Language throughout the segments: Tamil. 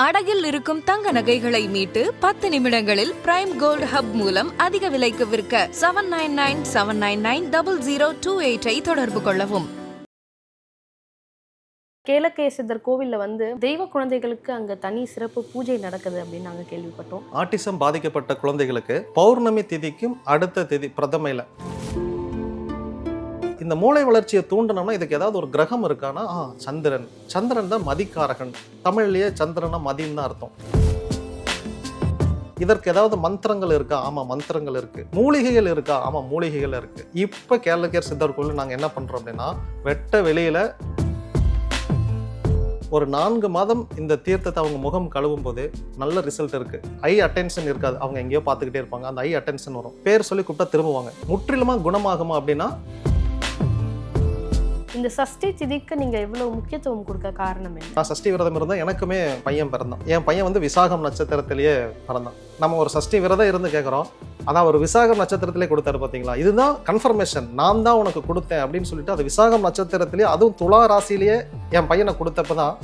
அடகில் இருக்கும் தங்க நகைகளை மீட்டு பத்து நிமிடங்களில் பிரைம் கோல்ட் ஹப் மூலம் அதிக விலைக்கு விற்க seven nine nine seven nine nine double zero two எயிட்டை தொடர்பு கொள்ளவும். கேலக்கேசித்தர் கோவில்ல வந்து தெய்வ குழந்தைகளுக்கு அங்க தனி சிறப்பு பூஜை நடக்குது அப்படின்னு நாங்க கேள்விப்பட்டோம். ஆட்டிசம் பாதிக்கப்பட்ட குழந்தைகளுக்கு பௌர்ணமி திதிக்கும் அடுத்த திதி பிரதமையில். இந்த மூளை வளர்ச்சியை தூண்டணும்னா இதுக்கு ஏதாவது ஒரு கிரகம் இருக்கானா ஆ சந்திரன். சந்திரன் தான் மதிக்காரகன். தமிழ்லயே சந்திரனா மதின்னு தான் அர்த்தம். இதற்கு ஏதாவது மந்திரங்கள் இருக்கா? ஆமா மந்திரங்கள் இருக்கு. மூலிகைகள் இருக்கா? ஆமா மூலிகைகள் இருக்கு. இப்ப கேரளக்கேர் சித்தர் கோயில் நாங்க என்ன பண்றோம் அப்படின்னா வெட்ட வெளியில ஒரு நான்கு மாதம் இந்த தீர்த்தத்தை அவங்க முகம் கழுவும் போது நல்ல ரிசல்ட் இருக்கு. ஐ அட்டென்ஷன் இருக்காது. அவங்க எங்கேயோ பார்த்துக்கிட்டே இருப்பாங்க. அந்த ஐ அட்டென்ஷன் வரும். பேர் சொல்லி கூப்பிட்டா திரும்புவாங்க. முற்றிலுமா குணமாகுமா அப்படின்னா இந்த சஷ்டி திதிக்கு நீங்க எவ்வளவு முக்கியத்துவம் கொடுக்க காரணம் என்ன? நான் சஷ்டி விரதம் இருந்தால் எனக்குமே பையன் பிறந்தான். என் பையன் வந்து விசாகம் நட்சத்திரத்திலேயே பிறந்தான். நம்ம ஒரு சஷ்டி விரதம் இருந்து கேட்குறோம் ஆனால் ஒரு விசாகம் நட்சத்திரத்திலே கொடுத்தாரு பார்த்தீங்களா இதுதான் கன்ஃபர்மேஷன் நான் தான் உனக்கு கொடுத்தேன் அப்படின்னு சொல்லிட்டு அது விசாகம் நட்சத்திரத்திலேயே அதுவும் துலா ராசியிலேயே என் பையனை கொடுத்தப்ப தான்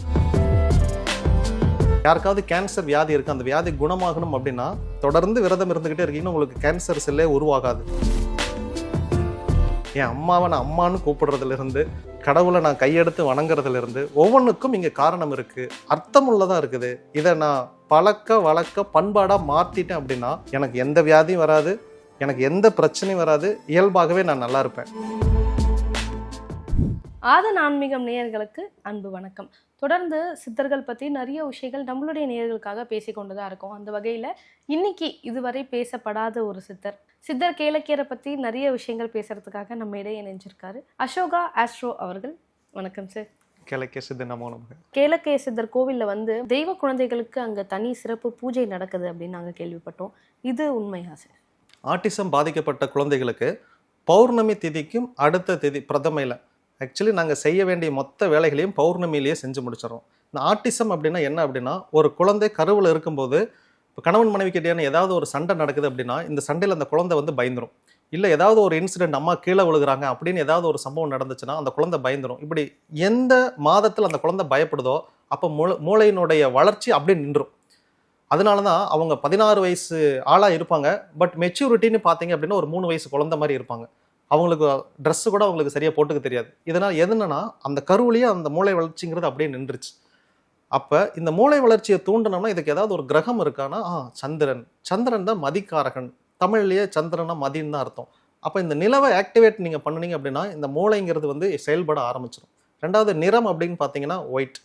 யாருக்காவது கேன்சர் வியாதி இருக்கு அந்த வியாதி குணமாகணும் அப்படின்னா தொடர்ந்து விரதம் இருந்துக்கிட்டே இருக்கீங்கன்னா உங்களுக்கு கேன்சர் செல்லே உருவாகாது. என் அம்மாவை நான் அம்மான்னு கூப்பிடுறதுலேருந்து கடவுளை நான் கையெடுத்து வணங்குறதுலேருந்து ஒவ்வொன்றுக்கும் இங்கே காரணம் இருக்குது அர்த்தமுள்ளதாக இருக்குது. இதை நான் பழக்க வழக்க பண்பாடாக மாற்றிட்டேன் அப்படின்னா எனக்கு எந்த வியாதியும் வராது. எனக்கு எந்த பிரச்சனையும் வராது. இயல்பாகவே நான் நல்லா இருப்பேன். ஆதன் ஆன்மீகம் நேயர்களுக்கு அன்பு வணக்கம். தொடர்ந்து சித்தர்கள் பற்றி நிறைய விஷயங்கள் நம்மளுடைய நேயர்களுக்காக பேசிக்கொண்டு தான் இருக்கோம். அந்த வகையில் இன்னைக்கு இதுவரை பேசப்படாத ஒரு சித்தர். சித்தர் கேளக்கியரை பற்றி நிறைய விஷயங்கள் பேசுறதுக்காக நம்ம இடையே இணைஞ்சிருக்காரு. அசோகா ஆஸ்ட்ரோ அவர்கள் வணக்கம் சார் கிழக்கே சித்து நமோ நமக கேளக்கே சித்தர் கோவில்ல வந்து தெய்வ குழந்தைகளுக்கு அங்க தனி சிறப்பு பூஜை நடக்குது அப்படின்னு நாங்க கேள்விப்பட்டோம். இது உண்மையா சார் ஆட்டிசம் பாதிக்கப்பட்ட குழந்தைகளுக்கு பௌர்ணமி திதிக்கும் அடுத்த திதி பிரதமையில் ஆக்சுவலி நாங்கள் செய்ய வேண்டிய மொத்த வேலைகளையும் பௌர்ணமியிலேயே செஞ்சு முடிச்சிடறோம். இந்த ஆட்டிசம் அப்படின்னா என்ன அப்படின்னா ஒரு குழந்தை கருவில் இருக்கும்போது இப்போ கணவன் மனைவிக்கு இடையான ஏதாவது ஒரு சண்டை நடக்குது அப்படின்னா இந்த சண்டையில் அந்த குழந்தை வந்து பயந்துரும். இல்லை ஏதாவது ஒரு இன்சிடென்ட் அம்மா கீழே விழுகிறாங்க அப்படின்னு ஏதாவது ஒரு சம்பவம் நடந்துச்சுன்னா அந்த குழந்தை பயந்துரும். இப்படி எந்த மாதத்தில் அந்த குழந்தை பயப்படுதோ அப்போ மூளை மூளையினுடைய வளர்ச்சி அப்படியே நின்றும் அதனால தான் அவங்க பதினாறு வயசு ஆளாக இருப்பாங்க. பட் மெச்சூரிட்டின்னு பார்த்தீங்க அப்படின்னா ஒரு மூணு வயசு குழந்தை மாதிரி இருப்பாங்க. அவங்களுக்கு ட்ரெஸ்ஸு கூட அவங்களுக்கு சரியாக போட்டுக்க தெரியாது. இதனால் எதுனா அந்த கருவிலேயே அந்த மூளை வளர்ச்சிங்கிறது அப்படியே நின்றுச்சு. அப்போ இந்த மூளை வளர்ச்சியை தூண்டினோம்னா இதுக்கு ஏதாவது ஒரு கிரகம் இருக்கான்னா ஆ சந்திரன். சந்திரன் தான் மதிக்காரகன். தமிழ்லேயே சந்திரனா மதின்னு தான் அர்த்தம். அப்போ இந்த நிலவை ஆக்டிவேட் நீங்கள் பண்ணுனீங்க அப்படின்னா இந்த மூளைங்கிறது வந்து செயல்பட ஆரம்பிச்சிடும் ரெண்டாவது நிறம் அப்படின்னு பார்த்தீங்கன்னா ஒயிட்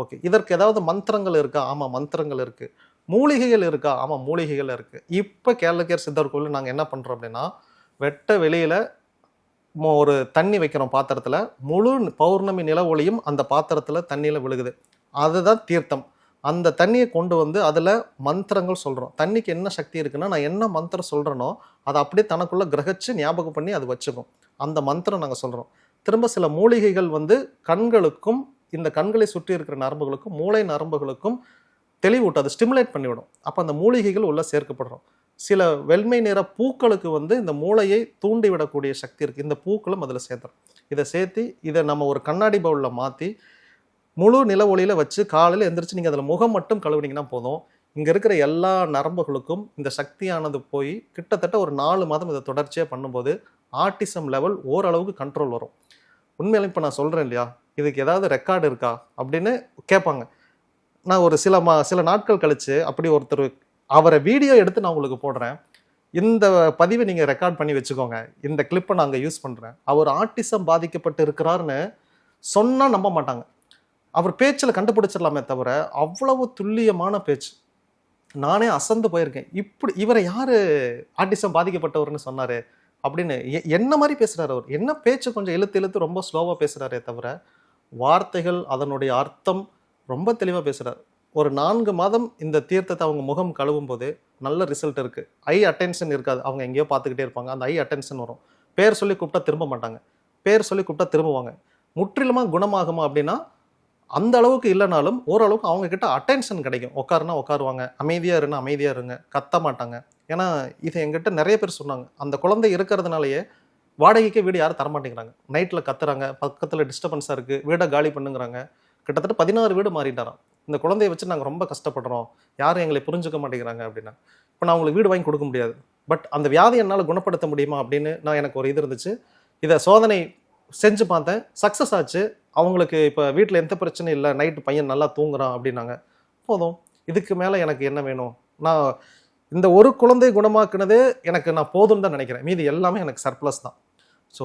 ஓகே இதற்கு ஏதாவது மந்திரங்கள் இருக்கா? ஆமாம் மந்திரங்கள் இருக்குது மூலிகைகள் இருக்கா? ஆமாம் மூலிகைகள் இருக்குது இப்போ கேரளக்கேர் சித்தர் கோவில் நாங்கள் என்ன பண்ணுறோம் அப்படின்னா வெட்ட வெளியில் ஒரு தண்ணி வைக்கிறோம் பாத்திரத்தில். முழு பௌர்ணமி நில ஒளியும் அந்த பாத்திரத்தில் தண்ணியில் விழுகுது. அதுதான் தீர்த்தம். அந்த தண்ணியை கொண்டு வந்து அதில் மந்திரங்கள் சொல்கிறோம் தண்ணிக்கு என்ன சக்தி இருக்குன்னா நான் என்ன மந்திரம் சொல்கிறேனோ அதை அப்படியே தனக்குள்ளே கிரகிச்சு ஞாபகம் பண்ணி அது வச்சுக்கும். அந்த மந்திரம் நாங்கள் சொல்கிறோம் திரும்ப சில மூலிகைகள் வந்து கண்களுக்கும் இந்த கண்களை சுற்றி இருக்கிற நரம்புகளுக்கும் மூளை நரம்புகளுக்கும் தெளிவூட்டும் அதை ஸ்டிமுலேட் பண்ணிவிடும். அப்போ அந்த மூலிகைகள் உள்ளே சேர்க்கப்படுறோம். சில வெண்மை நிற பூக்களுக்கு வந்து இந்த மூளையை தூண்டிவிடக்கூடிய சக்தி இருக்குது இந்த பூக்களும் அதில் சேர்த்துரும் இதை சேர்த்து இதை நம்ம ஒரு கண்ணாடி பவுலில் மாற்றி முழு நில ஒளியில் வச்சு காலையில் எந்திரிச்சு நீங்கள் அதில் முகம் மட்டும் கழுவுனீங்கன்னா போதும். இங்கே இருக்கிற எல்லா நரம்புகளுக்கும் இந்த சக்தியானது போய் கிட்டத்தட்ட ஒரு நாலு மாதம் இதை தொடர்ச்சியாக பண்ணும்போது ஆர்டிசம் லெவல் ஓரளவுக்கு கண்ட்ரோல் வரும். உண்மையில இப்போ நான் சொல்கிறேன் இல்லையா? இதுக்கு ஏதாவது ரெக்கார்டு இருக்கா? அப்படின்னு கேட்பாங்க. நான் ஒரு சில மா சில நாட்கள் கழித்து அப்படி ஒருத்தர் அவரை வீடியோ எடுத்து நான் உங்களுக்கு போடுறேன். இந்த பதிவை நீங்கள் ரெக்கார்ட் பண்ணி வச்சுக்கோங்க. இந்த கிளிப்பை நான் அங்கே யூஸ் பண்ணுறேன் அவர் ஆர்டிசம் பாதிக்கப்பட்டு இருக்கிறாருன்னு சொன்னால் நம்ப மாட்டாங்க. அவர் பேச்சில் கண்டுபிடிச்சிடலாமே தவிர அவ்வளவு துல்லியமான பேச்சு. நானே அசந்து போயிருக்கேன். இப்படி இவரை யார் ஆர்டிசம் பாதிக்கப்பட்டவர்னு சொன்னார் அப்படின்னு எ- என்ன மாதிரி பேசுகிறார் அவர்? என்ன பேச்சு கொஞ்சம் இழுத்து இழுத்து ரொம்ப ஸ்லோவாக பேசுகிறாரே தவிர வார்த்தைகள் அதனுடைய அர்த்தம் ரொம்ப தெளிவாக பேசுகிறார் ஒரு நான்கு மாதம் இந்த தீர்த்தத்தை அவங்க முகம் கழுவும் போது நல்ல ரிசல்ட் இருக்குது ஐ அட்டென்ஷன் இருக்காது. அவங்க எங்கேயோ பார்த்துக்கிட்டே இருப்பாங்க. அந்த ஐ அட்டென்ஷன் வரும். பேர் சொல்லி கூப்பிட்டா திரும்ப மாட்டாங்க. பேர் சொல்லி கூப்பிட்டா திரும்புவாங்க. முற்றிலுமாக குணமாகுமா அப்படின்னா அந்த அளவுக்கு இல்லைனாலும் ஓரளவுக்கு அவங்கக்கிட்ட அட்டென்ஷன் கிடைக்கும். உட்காருனா உட்காருவாங்க. அமைதியாக இருன்னா அமைதியாக இருங்க. கத்த மாட்டாங்க. ஏன்னா இதை எங்கிட்ட நிறைய பேர் சொன்னாங்க. அந்த குழந்தை இருக்கிறதுனாலயே வாடகைக்கே வீடு யாரும் தரமாட்டேங்கிறாங்க. நைட்டில் கத்துறாங்க. பக்கத்தில் டிஸ்டர்பன்ஸாக இருக்குது வீடை காலி பண்ணுங்கிறாங்க. கிட்டத்தட்ட பதினாறு வீடு மாறிட்டாராம். இந்த குழந்தைய வச்சு நாங்கள் ரொம்ப கஷ்டப்படுறோம். யாரும் எங்களை புரிஞ்சுக்க மாட்டேங்கிறாங்க அப்படின்னா. இப்போ நான் உங்களுக்கு வீடு வாங்கி கொடுக்க முடியாது. பட் அந்த வியாதி என்னால் குணப்படுத்த முடியுமா அப்படின்னு நான் எனக்கு ஒரு இது இருந்துச்சு. இதை சோதனை செஞ்சு பார்த்தேன். சக்ஸஸ் ஆச்சு. அவங்களுக்கு இப்போ வீட்டில் எந்த பிரச்சனையும் இல்லை. நைட்டு பையன் நல்லா தூங்குறான் அப்படின்னாங்க. போதும். இதுக்கு மேலே எனக்கு என்ன வேணும்? நான் இந்த ஒரு குழந்தை குணமாக்குனதே எனக்கு நான் போதும்னு தான் நினைக்கிறேன். மீதி எல்லாமே எனக்கு சர்ப்ளஸ் தான். ஸோ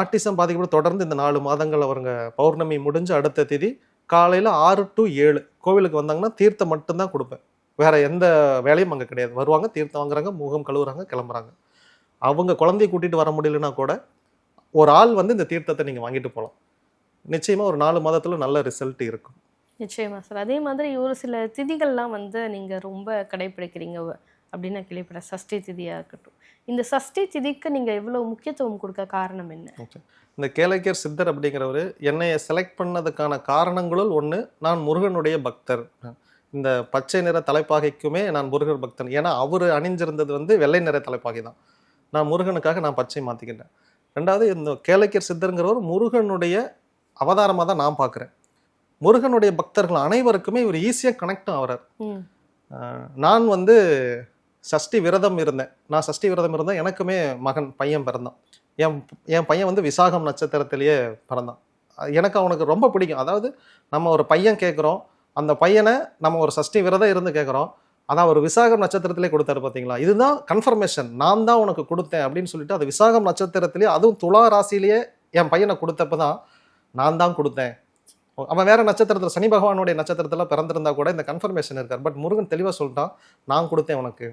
ஆர்டிசம் பாதிக்கப்பட்டு தொடர்ந்து இந்த நாலு மாதங்கள் அவருங்க பௌர்ணமி முடிஞ்சு அடுத்த தேதி காலையில் ஆறு டு ஏழு கோவிலுக்கு வந்தாங்கன்னா தீர்த்தம் மட்டும்தான் கொடுப்பேன். வேற எந்த வேலையும் அங்கே கிடையாது. வருவாங்க தீர்த்தம் வாங்குறாங்க முகம் கழுவுறாங்க கிளம்புறாங்க. அவங்க குழந்தைய கூட்டிகிட்டு வர முடியலன்னா கூட ஒரு ஆள் வந்து இந்த தீர்த்தத்தை நீங்கள் வாங்கிட்டு போகலாம் நிச்சயமாக ஒரு நாலு மாதத்தில் நல்ல ரிசல்ட் இருக்கும். நிச்சயமா சார். அதே மாதிரி ஒரு சில திதிகள்லாம் வந்து நீங்கள் ரொம்ப கடைப்பிடிக்கிறீங்க அப்படின்னு நான் கேள்விப்பட்டேன். சஷ்டி திதியா இருக்கட்டும். இந்த சஷ்டி திதிக்கு நீங்க இவ்வளவு முக்கியத்துவம் கொடுக்க காரணம் என்ன? இந்த கேளக்கியர் சித்தர் அப்படிங்கிறவர் என்னைய செலக்ட் பண்ணதுக்கான காரணங்களுள் ஒன்று நான் முருகனுடைய பக்தர். இந்த பச்சை நிற தலைப்பாகைக்குமே நான் முருகர் பக்தன். ஏன்னா அவர் அணிஞ்சிருந்தது வந்து வெள்ளை நிற தலைப்பாகை தான். நான் முருகனுக்காக நான் பச்சை மாற்றிக்கிட்டேன் ரெண்டாவது இந்த கேளக்கியர் சித்தருங்கிறவர் முருகனுடைய அவதாரமாக தான் நான் பார்க்குறேன் முருகனுடைய பக்தர்கள் அனைவருக்குமே இவர் ஈஸியாக கனெக்டும் ஆகிறார் நான் வந்து சஷ்டி விரதம் இருந்தேன். நான் சஷ்டி விரதம் இருந்தேன் எனக்குமே மகன் பையன் பிறந்தான். என் என் பையன் வந்து விசாகம் நட்சத்திரத்திலேயே பிறந்தான். எனக்கு அவனுக்கு ரொம்ப பிடிக்கும். அதாவது நம்ம ஒரு பையன் கேட்குறோம் அந்த பையனை நம்ம ஒரு சஷ்டி விரதம் இருந்து கேட்குறோம் அதான் ஒரு விசாகம் நட்சத்திரத்திலே கொடுத்தாரு பார்த்தீங்களா இதுதான் கன்ஃபர்மேஷன் நான் தான் உனக்கு கொடுத்தேன் அப்படின்னு சொல்லிட்டு அது விசாகம் நட்சத்திரத்திலேயே அதுவும் துலா ராசியிலேயே என் பையனை கொடுத்தப்ப தான் நான் தான் கொடுத்தேன். அவன் வேறு நட்சத்திரத்தில் சனி பகவானுடைய நட்சத்திரத்தில் பிறந்திருந்தா கூட இந்த கன்ஃபர்மேஷன் இருக்கார். பட் முருகன் தெளிவாக சொல்லிட்டான் நான் கொடுத்தேன் உனக்கு.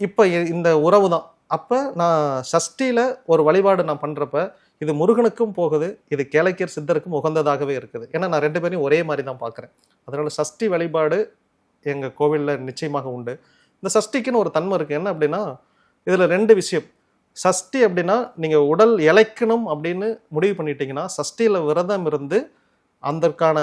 இப்போ இந்த உறவு தான் அப்போ நான் சஷ்டியில் ஒரு வழிபாடு நான் பண்ணுறப்ப இது முருகனுக்கும் போகுது இது கேளக்கியர் சித்தருக்கும் உகந்ததாகவே இருக்குது. ஏன்னா நான் ரெண்டு பேரையும் ஒரே மாதிரி தான் பார்க்குறேன் அதனால் சஷ்டி வழிபாடு எங்கள் கோவிலில் நிச்சயமாக உண்டு. இந்த சஷ்டிக்குன்னு ஒரு தன்மை இருக்குது என்ன அப்படின்னா இதில் ரெண்டு விஷயம். சஷ்டி அப்படின்னா நீங்கள் உடல் இளைக்கணும் அப்படின்னு முடிவு பண்ணிட்டீங்கன்னா சஷ்டியில் விரதம் இருந்து அதற்கான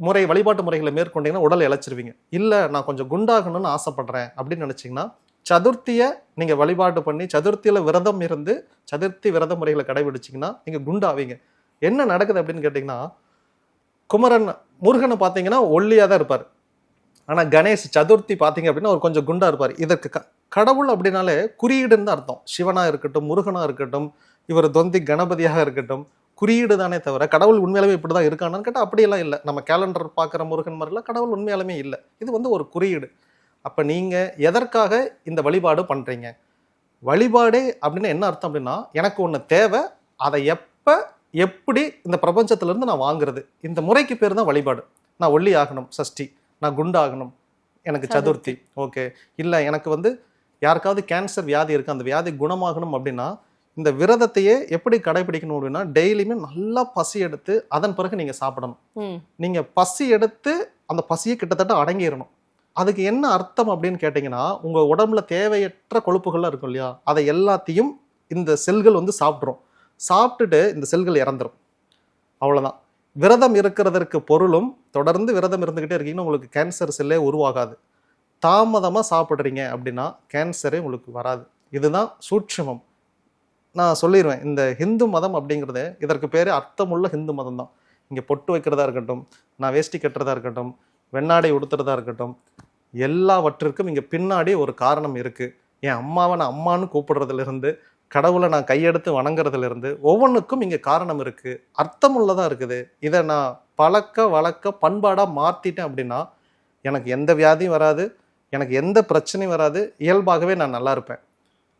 முறை வழிபாட்டு முறைகளை மேற்கொண்டீங்கன்னா உடலை இழைச்சிருவீங்க. இல்லை நான் கொஞ்சம் குண்டாகணும்னு ஆசைப்படுறேன் அப்படின்னு நினச்சிங்கன்னா சதுர்த்தியை நீங்கள் வழிபாடு பண்ணி சதுர்த்தியில் விரதம் இருந்து சதுர்த்தி விரத முறைகளை கடைபிடிச்சிங்கன்னா நீங்கள் குண்டாவீங்க. என்ன நடக்குது அப்படின்னு கேட்டிங்கன்னா குமரன் முருகனை பார்த்தீங்கன்னா ஒல்லியாக தான் இருப்பார். ஆனால் கணேஷ் சதுர்த்தி பார்த்தீங்க அப்படின்னா அவர் கொஞ்சம் குண்டாக இருப்பார். இதற்கு க கடவுள் அப்படின்னாலே குறியீடுன்னு தான் அர்த்தம். சிவனாக இருக்கட்டும் முருகனாக இருக்கட்டும் இவர் தொந்தி கணபதியாக இருக்கட்டும் குறியீடு தானே தவிர கடவுள் உண்மையாலுமே இப்படி தான் இருக்கானான்னு கேட்டால் அப்படியெல்லாம் இல்லை. நம்ம கேலண்டர் பார்க்குற முருகன் மாதிரிலாம் கடவுள் உண்மையாலுமே இல்லை. இது வந்து ஒரு குறியீடு. அப்போ நீங்கள் எதற்காக இந்த வழிபாடு பண்ணுறீங்க வழிபாடே அப்படின்னு என்ன அர்த்தம் அப்படின்னா எனக்கு ஒன்று தேவை அதை எப்போ எப்படி இந்த பிரபஞ்சத்திலேருந்து நான் வாங்குறது? இந்த முறைக்கு பேர் தான் வழிபாடு. நான் ஒல்லி ஆகணும் சஷ்டி. நான் குண்டாகணும். எனக்கு சதுர்த்தி. ஓகே. இல்லை எனக்கு வந்து யாருக்காவது கேன்சர் வியாதி இருக்குது அந்த வியாதி குணமாகணும் அப்படின்னா இந்த விரதத்தையே எப்படி கடைபிடிக்கணும் அப்படின்னா டெய்லியுமே நல்லா பசி எடுத்து அதன் பிறகு நீங்கள் சாப்பிடணும். நீங்கள் பசி எடுத்து அந்த பசியை கிட்டத்தட்ட அடங்கிடணும். அதுக்கு என்ன அர்த்தம் அப்படின்னு கேட்டிங்கன்னா உங்கள் உடம்புல தேவையற்ற கொழுப்புகள்லாம் இருக்கும் இல்லையா? அதை எல்லாத்தையும் இந்த செல்கள் வந்து சாப்பிட்ரும் சாப்பிட்டுட்டு இந்த செல்கள் இறந்துரும். அவ்வளோதான் விரதம் இருக்கிறதற்கு பொருளும் தொடர்ந்து விரதம் இருந்துக்கிட்டே இருக்கீங்கன்னா உங்களுக்கு கேன்சர் செல்லே உருவாகாது. தாமதமாக சாப்பிட்றீங்க அப்படின்னா கேன்சரே உங்களுக்கு வராது. இதுதான் சூட்சுமம். நான் சொல்லிடுவேன் இந்த ஹிந்து மதம் அப்படிங்கிறது இதற்கு பேர் அர்த்தமுள்ள ஹிந்து மதம் தான் இங்கே பொட்டு வைக்கிறதா இருக்கட்டும் நான் வேஷ்டி கட்டுறதா இருக்கட்டும் வெண்ணாடை உடுத்துறதா இருக்கட்டும் எல்லாவற்றிற்கும் இங்கே பின்னாடி ஒரு காரணம் இருக்குது என் அம்மாவை நான் அம்மான்னு கூப்பிடுறதுலேருந்து கடவுளை நான் கையெடுத்து வணங்குறதுலேருந்து ஒவ்வொன்றுக்கும் இங்கே காரணம் இருக்குது அர்த்தமுள்ளதாக இருக்குது. இதை நான் பழக்க வழக்க பண்பாடாக மாற்றிட்டேன் அப்படின்னா எனக்கு எந்த வியாதியும் வராது எனக்கு எந்த பிரச்சனையும் வராது இயல்பாகவே நான் நல்லா இருப்பேன்.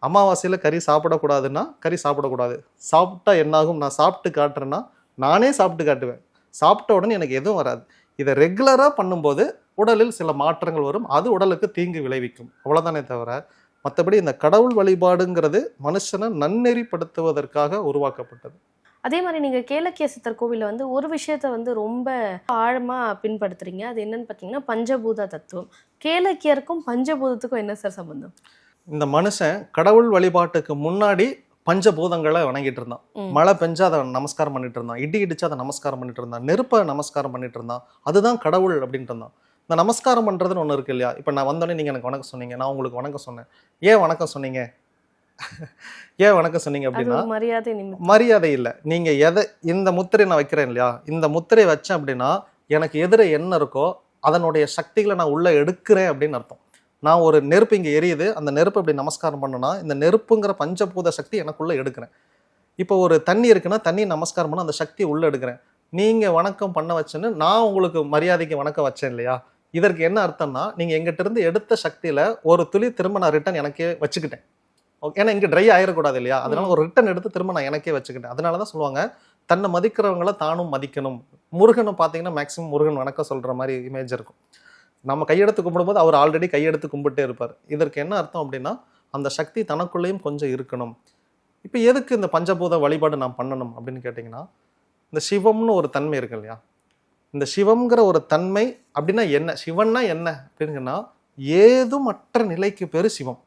அமாவாசையில் கறி சாப்பிடக்கூடாதுன்னா கறி சாப்பிடக்கூடாது. சாப்பிட்டா என்னாகும்? நான் சாப்பிட்டு காட்டுறேன்னா நானே சாப்பிட்டு காட்டுவேன். சாப்பிட்ட உடனே எனக்கு எதுவும் வராது. இதை ரெகுலராக பண்ணும்போது உடலில் சில மாற்றங்கள் வரும். அது உடலுக்கு தீங்கு விளைவிக்கும். அவ்வளோதானே தவிர மற்றபடி இந்த கடவுள் வழிபாடுங்கிறது மனுஷனை நன்னெறிப்படுத்துவதற்காக உருவாக்கப்பட்டது. அதே மாதிரி நீங்கள் கேலக்கிய சித்தர் கோவிலில் வந்து ஒரு விஷயத்த வந்து ரொம்ப ஆழமாக பின்படுத்துறீங்க. அது என்னன்னு பார்த்தீங்கன்னா பஞ்சபூத தத்துவம். கேலக்கியருக்கும் பஞ்சபூதத்துக்கும் என்ன சார் சம்பந்தம்? இந்த மனுஷன் கடவுள் வழிபாட்டுக்கு முன்னாடி பஞ்சபூதங்களை வணங்கிட்டு இருந்தான். மழை பெஞ்சா அதை நமஸ்காரம் பண்ணிட்டு இருந்தான். இடி இடிச்சா அதை நமஸ்காரம் பண்ணிட்டு இருந்தான். நெருப்பை நமஸ்காரம் பண்ணிட்டு இருந்தான். அதுதான் கடவுள் அப்படின்ட்டு இருந்தான். இந்த நமஸ்காரம் பண்றதுன்னு ஒன்று இருக்கு இல்லையா? இப்போ நான் வந்தோடனே நீங்க எனக்கு வணக்கம் சொன்னீங்க. நான் உங்களுக்கு வணக்கம் சொன்னேன். ஏன் வணக்கம் சொன்னீங்க? ஏன் வணக்கம் சொன்னீங்க அப்படின்னா மரியாதை மரியாதை இல்லை. நீங்க எதை இந்த முத்திரை நான் வைக்கிறேன் இல்லையா? இந்த முத்திரை வச்சேன் அப்படின்னா எனக்கு எதிர என்ன இருக்கோ அதனுடைய சக்திகளை நான் உள்ள எடுக்கிறேன் அப்படின்னு அர்த்தம். நான் ஒரு நெருப்பு இங்கே எரியுது அந்த நெருப்பு இப்படி நமஸ்காரம் பண்ணுனா இந்த நெருப்புங்கிற பஞ்சபூத சக்தி எனக்குள்ளே எடுக்கிறேன். இப்போ ஒரு தண்ணி இருக்குன்னா தண்ணி நமஸ்காரம் பண்ண அந்த சக்தியை உள்ளே எடுக்கிறேன். நீங்கள் வணக்கம் பண்ண வச்சேன்னு நான் உங்களுக்கு மரியாதைக்கு வணக்கம் வச்சேன் இல்லையா? இதற்கு என்ன அர்த்தம்னா நீங்கள் எங்கிட்டருந்து எடுத்த சக்தியில் ஒரு துளி திரும்ப நான் ரிட்டர்ன் எனக்கே வச்சுக்கிட்டேன். ஓகே ஏன்னா இங்கே ட்ரை ஆயிடக்கூடாது இல்லையா? அதனால ஒரு ரிட்டர்ன் எடுத்து திரும்ப நான் எனக்கே வச்சுக்கிட்டேன். அதனால தான் சொல்லுவாங்க தன்னை மதிக்கிறவங்கள தானும் மதிக்கணும். முருகனை பார்த்தீங்கன்னா மேக்ஸிமம் முருகன் வணக்கம் சொல்கிற மாதிரி இமேஜ் இருக்கும். நம்ம கையெடுத்து கும்பிடும்போது அவர் ஆல்ரெடி கையெடுத்து கும்பிட்டே இருப்பார். இதற்கு என்ன அர்த்தம் அப்படின்னா அந்த சக்தி தனக்குள்ளேயும் கொஞ்சம் இருக்கணும். இப்போ எதுக்கு இந்த பஞ்சபூத வழிபாடு நான் பண்ணணும் அப்படின்னு கேட்டிங்கன்னா இந்த சிவம்னு ஒரு தன்மை இருக்கு இல்லையா? இந்த சிவம்ங்கிற ஒரு தன்மை அப்படின்னா என்ன? சிவன்னா என்ன அப்படின்னா ஏதுமற்ற நிலைக்கு பேர் சிவம்.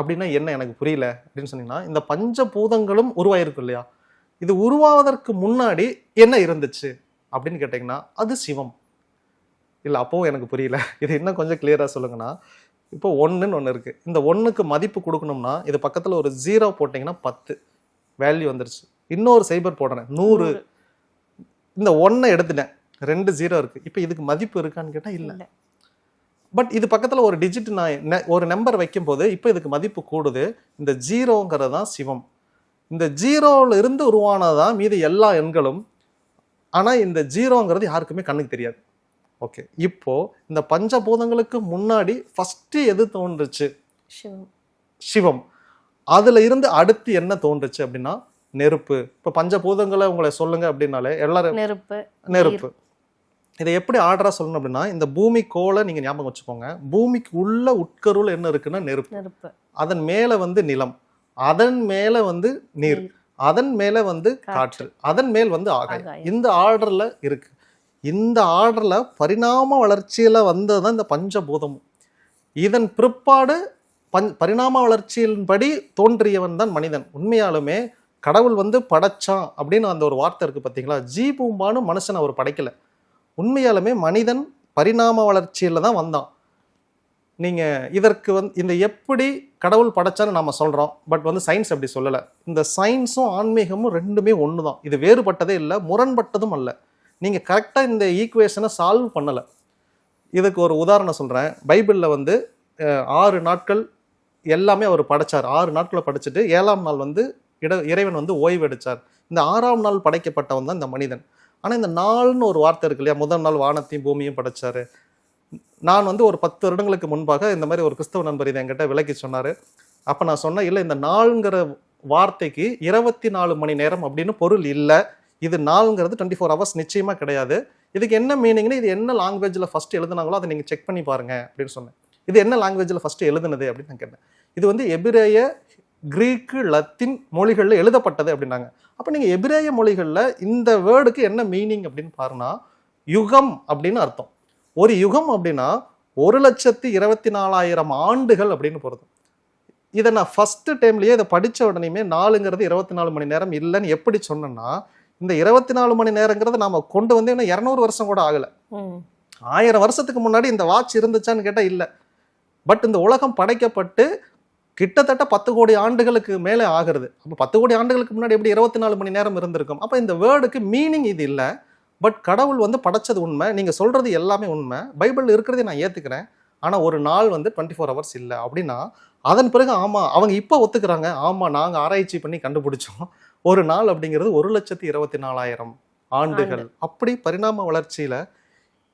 அப்படின்னா என்ன எனக்கு புரியல அப்படின்னு சொன்னீங்கன்னா இந்த பஞ்சபூதங்களும் உருவாயிருக்கும் இல்லையா? இது உருவாவதற்கு முன்னாடி என்ன இருந்துச்சு அப்படின்னு கேட்டிங்கன்னா அது சிவம். இல்லை அப்போவும் எனக்கு புரியல. இது இன்னும் கொஞ்சம் கிளியராக சொல்லுங்கன்னா இப்போ ஒன்றுன்னு ஒன்று இருக்குது இந்த ஒன்றுக்கு மதிப்பு கொடுக்கணும்னா இது பக்கத்தில் ஒரு ஜீரோ போட்டிங்கன்னா பத்து. வேல்யூ வந்துருச்சு. இன்னொரு சைபர் போடுறேன். நூறு. இந்த ஒன்றை எடுத்துட்டேன். ரெண்டு ஜீரோ இருக்குது இப்போ இதுக்கு மதிப்பு இருக்கான்னு கேட்டால் இல்லை. பட் இது பக்கத்தில் ஒரு டிஜிட் நான் நெ- ஒரு நம்பர் வைக்கும்போது இப்போ இதுக்கு மதிப்பு கூடுது. இந்த ஜீரோங்கிறது தான் சிவம். இந்த ஜீரோல இருந்து உருவானதான் மீதி எல்லா எண்களும். ஆனால் இந்த ஜீரோங்கிறது யாருக்குமே கண்ணுக்கு தெரியாது. ஓகே இப்போ இந்த பஞ்சபூதங்களுக்கு முன்னாடி ஃபர்ஸ்ட் எது தோன்றுச்சு? சிவம். அதுல இருந்து அடுத்து என்ன தோன்றுச்சு அப்படின்னா நெருப்பு. இப்போ பஞ்சபூதங்களை உங்களை சொல்லுங்க அப்படின்னாலே எல்லாரும் நெருப்பு நெருப்பு. இதை எப்படி ஆர்டரா சொல்லணும் அப்படின்னா இந்த பூமி கோலை நீங்க ஞாபகம் வச்சுக்கோங்க. பூமிக்கு உள்ள உட்கருள் என்ன இருக்குன்னா நெருப்பு. நெருப்பு. அதன் மேல வந்து நிலம். அதன் மேல வந்து நீர். அதன் மேல வந்து காற்று. அதன் மேல் வந்து ஆகாயம். இந்த ஆர்டர்ல இருக்கு. இந்த ஆர்டரில் பரிணாம வளர்ச்சியில் வந்தது தான் இந்த பஞ்சபூதமும் இதன் பிற்பாடு பஞ் பரிணாம வளர்ச்சியின்படி தோன்றியவன் தான் மனிதன். உண்மையாலுமே கடவுள் வந்து படைச்சான் அப்படின்னு அந்த ஒரு வார்த்தை இருக்குது பார்த்தீங்களா ஜீபூம்பான்னு மனுஷன் அவர் படைக்கலை. உண்மையாலுமே மனிதன் பரிணாம வளர்ச்சியில் தான் வந்தான். நீங்கள் இதற்கு வந்து இந்த எப்படி கடவுள் படைச்சான்னு நம்ம சொல்கிறோம் பட் வந்து சயின்ஸ் அப்படி சொல்லலை. இந்த சயின்ஸும் ஆன்மீகமும் ரெண்டுமே ஒன்று தான் இது வேறுபட்டதே இல்லை முரண்பட்டதும் அல்ல. நீங்கள் கரெக்டாக இந்த ஈக்குவேஷனை சால்வ் பண்ணலை. இதுக்கு ஒரு உதாரணம் சொல்கிறேன் பைபிளில் வந்து ஆறு நாட்கள் எல்லாமே அவர் படைச்சார். ஆறு நாட்களை படிச்சுட்டு ஏழாம் நாள் வந்து இட இறைவன் வந்து ஓய்வு எடுத்தார். இந்த ஆறாம் நாள் படைக்கப்பட்டவன் தான் இந்த மனிதன். ஆனால் இந்த நாள்னு ஒரு வார்த்தை இருக்கு இல்லையா? முதல் நாள் வானத்தையும் பூமியும் படைச்சார். நான் வந்து ஒரு பத்து வருடங்களுக்கு முன்பாக இந்த மாதிரி ஒரு கிறிஸ்தவ நண்பர் இதை என்கிட்ட விளக்கி சொன்னார். அப்போ நான் சொன்னேன் இல்லை இந்த நாளுங்கிற வார்த்தைக்கு இருபத்தி நாலு மணி நேரம் அப்படின்னு பொருள் இல்லை. இது நாளுங்கிறது டுவெண்ட்டி ஃபோர் ஹவர்ஸ் நிச்சயமாக கிடையாது. இதுக்கு என்ன மீனிங்னு இது என்ன லாங்குவேஜில் ஃபர்ஸ்ட் எழுதுனாங்களோ அதை நீங்கள் செக் பண்ணி பாருங்கள் அப்படின்னு சொன்னேன். இது என்ன லாங்குவேஜில் ஃபஸ்ட்டு எழுதுனது அப்படின்னு நான் கேட்டேன். இது வந்து எபிரேய கிரீக்கு லத்தீன் மொழிகளில் எழுதப்பட்டது அப்படின்னாங்க. அப்போ நீங்கள் எபிரேய மொழிகளில் இந்த வேர்டுக்கு என்ன மீனிங் அப்படின்னு பாருன்னா யுகம் அப்படின்னு அர்த்தம். ஒரு யுகம் அப்படின்னா ஒரு லட்சத்தி இருபத்தி நாலாயிரம் ஆண்டுகள் அப்படின்னு பொருது இதை நான் ஃபஸ்ட்டு டைம்லேயே இதை படித்த உடனேயுமே நாலுங்கிறது இருபத்தி நாலு மணி நேரம் இல்லைன்னு எப்படி சொன்னேன்னா இந்த இருபத்தி நாலு மணி நேரங்கிறத நாம கொண்டு வந்து இன்னும் இரநூறு வருஷம் கூட ஆகல. ஆயிரம் வருஷத்துக்கு முன்னாடி இந்த வாட்ச் இருந்துச்சான்னு கேட்டா இல்ல. பட் இந்த உலகம் படைக்கப்பட்டு கிட்டத்தட்ட பத்து கோடி ஆண்டுகளுக்கு மேலே ஆகிறது. அப்போ பத்து கோடி ஆண்டுகளுக்கு முன்னாடி எப்படி இருபத்தி நாலு மணி நேரம் இருந்திருக்கும்? அப்போ இந்த வேர்டுக்கு மீனிங் இது இல்லை. பட் கடவுள் வந்து படைச்சது உண்மை. நீங்க சொல்றது எல்லாமே உண்மை. பைபிள் இருக்கிறதை நான் ஏத்துக்கிறேன். ஆனா ஒரு நாள் வந்து டுவெண்ட்டி ஃபோர் ஹவர்ஸ் இல்லை. அப்படின்னா அதன் பிறகு ஆமா அவங்க இப்போ ஒத்துக்கிறாங்க. ஆமா நாங்க ஆராய்ச்சி பண்ணி கண்டுபிடிச்சோம். ஒரு நாள் அப்படிங்கிறது ஒரு லட்சத்தி இருபத்தி நாலாயிரம் ஆண்டுகள். அப்படி பரிணாம வளர்ச்சியில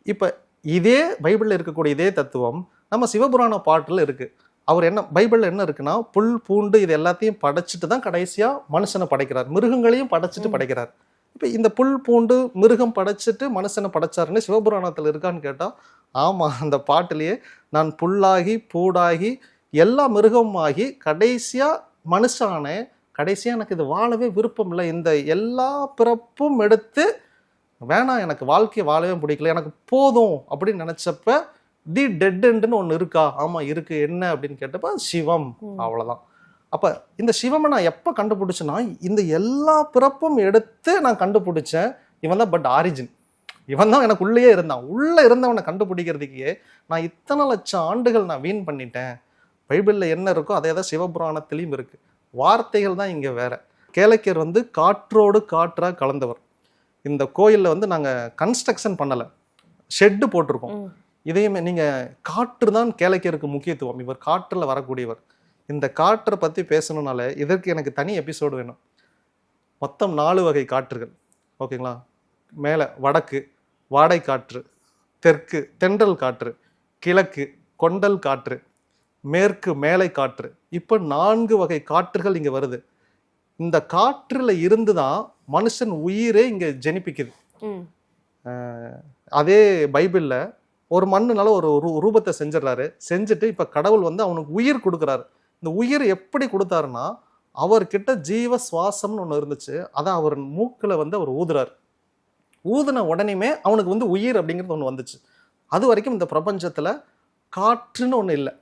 இப்ப இதே பைபிள்ல இருக்கக்கூடிய இதே தத்துவம் நம்ம சிவபுராண பாட்டுல இருக்கு. அவர் என்ன பைபிள்ல என்ன இருக்குன்னா புல் பூண்டு இது எல்லாத்தையும் படைச்சிட்டு தான் கடைசியா மனுஷனை படைக்கிறார். மிருகங்களையும் படைச்சிட்டு. படைக்கிறார். இப்ப இந்த புல் பூண்டு மிருகம் படைச்சிட்டு மனுஷனை படைச்சாருன்னு சிவபுராணத்துல இருக்கான்னு கேட்டா ஆமா அந்த பாட்டிலேயே நான் புல்லாகி பூடாகி எல்லா மிருகமாகி கடைசியா மனுஷானே கடைசியா எனக்கு இது வாழவே விருப்பம் இல்லை. இந்த எல்லா பிறப்பும் எடுத்து வேணாம் எனக்கு வாழ்க்கையை வாழவே பிடிக்கல. எனக்கு போதும் அப்படின்னு நினைச்சப்ப தி டெட் எண்டுன்னு ஒன்று இருக்கா? ஆமா இருக்கு. என்ன? அப்படின்னு கேட்டப்ப சிவம். ம். அவ்வளவுதான். அப்ப இந்த சிவமை நான் எப்ப கண்டுபிடிச்சேன்னா இந்த எல்லா பிறப்பும் எடுத்து நான் கண்டுபிடிச்சேன். இவன் தான் பட் ஆரிஜின். இவன் தான் எனக்கு உள்ளேயே இருந்தான். உள்ள இருந்தவனை கண்டுபிடிக்கிறதுக்கே நான் இத்தனை லட்சம் ஆண்டுகள் நான் வீண் பண்ணிட்டேன். பைபிள்ல என்ன இருக்கோ அதே தான் சிவபுராணத்திலையும் இருக்கு. வார்த்தைகள் தான் இங்க வேற. கேளக்கியர் வந்து காற்றோடு காற்றா கலந்தவர். இந்த கோயிலில் வந்து நாங்கள் கன்ஸ்ட்ரக்ஷன் பண்ணலை. ஷெட்டு போட்டிருக்கோம். இதையுமே நீங்கள் காற்று தான் கேளைக்கருக்கு முக்கியத்துவம். இவர் காற்றில் வரக்கூடியவர். இந்த காற்றை பற்றி பேசணுனால இதற்கு எனக்கு தனி எபிசோடு வேணும். மொத்தம் நாலு வகை காற்றுகள். ஓகேங்களா? மேலே வடக்கு வாடை காற்று தெற்கு தென்றல் காற்று கிழக்கு கொண்டல் காற்று மேற்கு மேலை காற்று. இப்போ நான்கு வகை காற்றுகள் இங்கே வருது. இந்த காற்றுல இருந்து தான் மனுஷன் உயிரே இங்கே ஜெனிப்பிக்குது. அதே பைபிளில் ஒரு மண்ணுனால ஒரு ரூபத்தை செஞ்சிடறாரு. செஞ்சுட்டு இப்போ கடவுள் வந்து அவனுக்கு உயிர் கொடுக்குறாரு. இந்த உயிர் எப்படி கொடுத்தாருன்னா அவர்கிட்ட ஜீவ சுவாசம்னு ஒன்று இருந்துச்சு. அதை அவர் மூக்கில் வந்து அவர் ஊதுறாரு. ஊதுன உடனேமே அவனுக்கு வந்து உயிர் அப்படிங்கிறது ஒன்று வந்துச்சு. அது வரைக்கும் இந்த பிரபஞ்சத்தில் காற்றுன்னு ஒன்று இல்லை.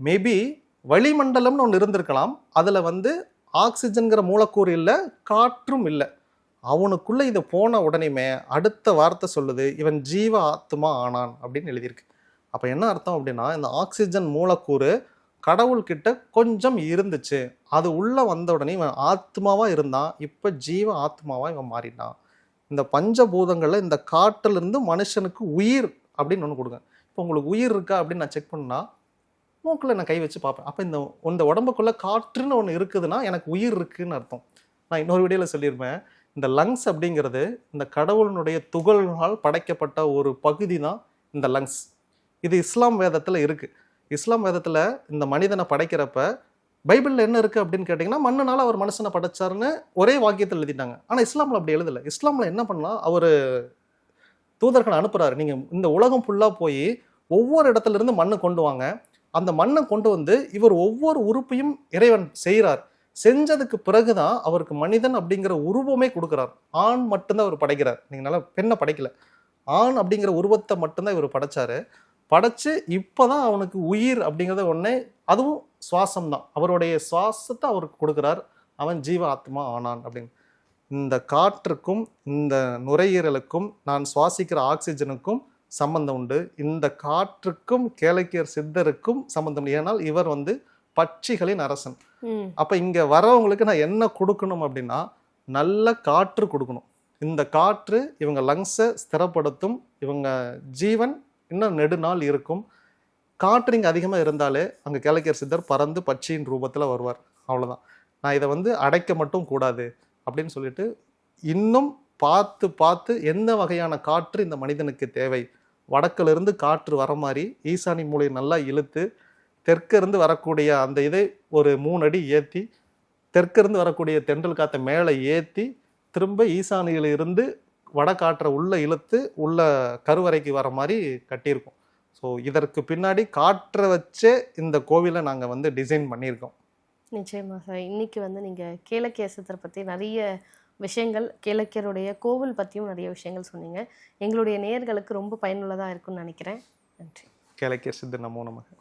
மேபி வளிமண்டலம்னு ஒன்று இருந்திருக்கலாம். அதில் வந்து ஆக்சிஜன்கிற மூலக்கூறு இல்லை காற்றும் இல்லை. அவனுக்குள்ள இது போன உடனேமே அடுத்த வார்த்தை சொல்லுது இவன் ஜீவ ஆத்மா ஆனான் அப்படின்னு எழுதியிருக்கு. அப்போ என்ன அர்த்தம் அப்படின்னா இந்த ஆக்சிஜன் மூலக்கூறு கடவுள்கிட்ட கொஞ்சம் இருந்துச்சு. அது உள்ள வந்த உடனே இவன் ஆத்மாவா இருந்தான். இப்போ ஜீவ ஆத்மாவா இவன் மாறினான் இந்த பஞ்சபூதங்கள்ல இந்த காட்டுல இருந்து மனுஷனுக்கு உயிர் அப்படின்னு ஒன்று கொடுங்க. இப்போ உங்களுக்கு உயிர் இருக்கா அப்படின்னு நான் செக் பண்ணால் மூக்கில் நான் கை வச்சு பார்ப்பேன். அப்போ இந்த இந்த உடம்புக்குள்ளே காற்றுன்னு ஒன்று இருக்குதுன்னா எனக்கு உயிர் இருக்குன்னு அர்த்தம். நான் இன்னொரு வீடியோவில் சொல்லியிருப்பேன். இந்த லங்ஸ் அப்படிங்கிறது இந்த கடவுளினுடைய துகள்களால் படைக்கப்பட்ட ஒரு பகுதி தான் இந்த லங்ஸ் இது இஸ்லாம் வேதத்தில் இருக்குது இஸ்லாம் வேதத்தில் இந்த மனிதனை படைக்கிறப்ப பைபிளில் என்ன இருக்குது அப்படின்னு கேட்டிங்கன்னா மண்ணுனால அவர் மனுஷனை படைச்சாருன்னு ஒரே வாக்கியத்தில் எழுதிட்டாங்க. ஆனால் இஸ்லாமில் அப்படி எழுதலை. இஸ்லாமில் என்ன பண்ணலாம்? அவர் தூதர்கள் அனுப்புகிறாரு நீங்கள் இந்த உலகம் ஃபுல்லாக போய் ஒவ்வொரு இடத்துல இருந்து கொண்டு வாங்க. அந்த மண்ணை கொண்டு வந்து இவர் ஒவ்வொரு உறுப்பையும் இறைவன் செய்கிறார் செஞ்சதுக்கு பிறகு தான் அவருக்கு மனிதன் அப்படிங்கிற உருவமே கொடுக்குறார். ஆண் மட்டும்தான் அவர் படைக்கிறார். நீங்கள் நல்லா பெண்ணை படைக்கல. ஆண் அப்படிங்கிற உருவத்தை மட்டும்தான் இவர் படைச்சாரு. படைச்சு இப்போதான் அவனுக்கு உயிர் அப்படிங்கிறத ஒன்று அதுவும் சுவாசம் தான் அவருடைய சுவாசத்தை அவருக்கு கொடுக்குறார். அவன் ஜீவ ஆத்மா ஆனான் அப்படின்னு. இந்த காற்றுக்கும் இந்த நுரையீரலுக்கும் நான் சுவாசிக்கிற ஆக்சிஜனுக்கும் சம்பந்தம் உண்டு. இந்த காற்றுக்கும் கேளக்கியர் சித்தருக்கும் சம்பந்தம். ஏனால் இவர் வந்து பட்சிகளின் அரசன். அப்போ இங்கே வரவங்களுக்கு நான் என்ன கொடுக்கணும் அப்படின்னா நல்ல காற்று கொடுக்கணும். இந்த காற்று இவங்க லங்ஸை ஸ்திரப்படுத்தும் இவங்க ஜீவன் இன்னும் நெடுநாள் இருக்கும். காற்று இங்கே அதிகமாக இருந்தாலே அங்கே கிழக்கியர் சித்தர் பறந்து பட்சியின் ரூபத்தில் வருவார். அவ்வளோதான் நான் இதை வந்து அடைக்க மட்டும் கூடாது. அப்படின்னு சொல்லிட்டு இன்னும் பார்த்து பார்த்து எந்த வகையான காற்று இந்த மனிதனுக்கு தேவை? வடக்கிலிருந்து காற்று வர மாதிரி ஈசானி மூலையை நல்லா இழுத்து தெற்கிருந்து வரக்கூடிய அந்த இதை ஒரு மூணு அடி ஏற்றி தெற்கிருந்து வரக்கூடிய தென்றல் காற்றை மேலே ஏற்றி திரும்ப ஈசானியில இருந்து வடகாற்றை உள்ளே இழுத்து உள்ள கருவறைக்கு வர மாதிரி கட்டியிருக்கோம். ஸோ இதற்கு பின்னாடி காற்றை வச்சே இந்த கோவிலை நாங்கள் வந்து டிசைன் பண்ணியிருக்கோம். நிச்சயமாக சார். இன்றைக்கி வந்து நீங்கள் கேளக்கியசத்தை பற்றி நிறைய விஷயங்கள் கேளக்கியருடைய கோவில் பற்றியும் நிறைய விஷயங்கள் சொன்னீங்க. எங்களுடைய நேர்களுக்கு ரொம்ப பயனுள்ளதாக இருக்கும்னு நினைக்கிறேன். நன்றி. கேளக்கிய சித்து நமோ நமக்கு